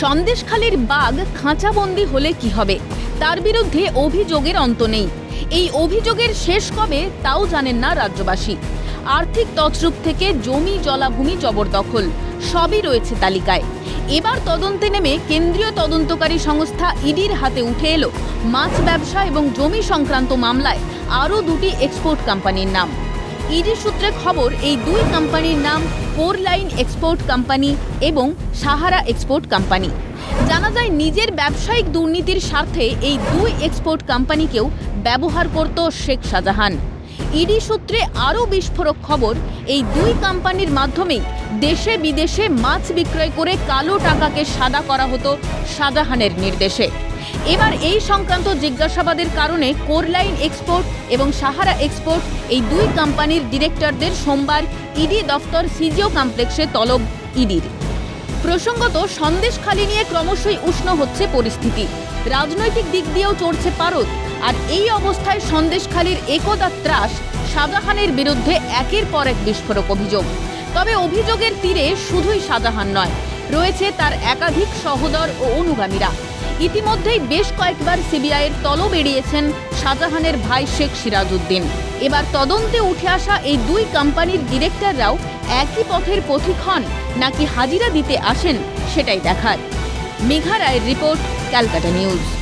সন্দেশখালীর বাঘ খাঁচাবন্দি হলে কি হবে? তার বিরুদ্ধে অভিযোগের অন্ত নেই। এই অভিযোগের শেষ কবে তাও জানেন না রাজ্যবাসী। আর্থিক তছরূপ থেকে জমি জলাভূমি জবরদখল, সবই রয়েছে তালিকায়। এবার তদন্তে নেমে কেন্দ্রীয় তদন্তকারী সংস্থা ইডির হাতে উঠে এলো মাছ ব্যবসা এবং জমি সংক্রান্ত মামলায় আরও দুটি এক্সপোর্ট কোম্পানির নাম। ইডি সূত্রে খবর, এই দুই কোম্পানির নাম ফোর লাইন এক্সপোর্ট কোম্পানি এবং সাহারা এক্সপোর্ট কোম্পানি। জানা যায়, নিজের ব্যবসায়িক দুর্নীতির স্বার্থে এই দুই এক্সপোর্ট কোম্পানিকেও ব্যবহার করত শেখ শাহজাহান। ইডি সূত্রে আরও বিস্ফোরক খবর, এই দুই কোম্পানির মাধ্যমেই দেশে বিদেশে মাছ বিক্রয় করে কালো টাকাকে সাদা করা হতো শাহজাহানের নির্দেশে। এবার এই সংক্রান্ত জিজ্ঞাসাবাদের কারণে কোরলাইন এক্সপোর্ট এবং সাহারা এক্সপোর্ট এই দুই কোম্পানির ডিরেক্টরদের সোমবার ইডি দফতর সিজিও কমপ্লেক্সে তলব ইডির প্রসঙ্গত সন্দেশখালি নিয়ে ক্রমশই উষ্ণ হচ্ছে পরিস্থিতি। রাজনৈতিক দিক দিয়েও চড়ছে পারদ। আর এই অবস্থায় সন্দেশখালির একদা ত্রাস শাহজাহানের বিরুদ্ধে একের পর এক বিস্ফোরক অভিযোগ। তবে অভিযোগের তীরে শুধুই শাহজাহান নয়, রয়েছে তার একাধিক সহোদর ও অনুগামীরা। ইতিমধ্যেই বেশ কয়েকবার সিবিআইয়ের তলব এড়িয়েছেন শাহজাহানের ভাই শেখ সিরাজউদ্দিন। এবার তদন্তে উঠে আসা এই দুই কোম্পানির ডিরেক্টররাও একই পথের পথিক হন নাকি হাজিরা দিতে আসেন সেটাই দেখার। মেঘা রায়ের রিপোর্ট ক্যালকাটা নিউজ।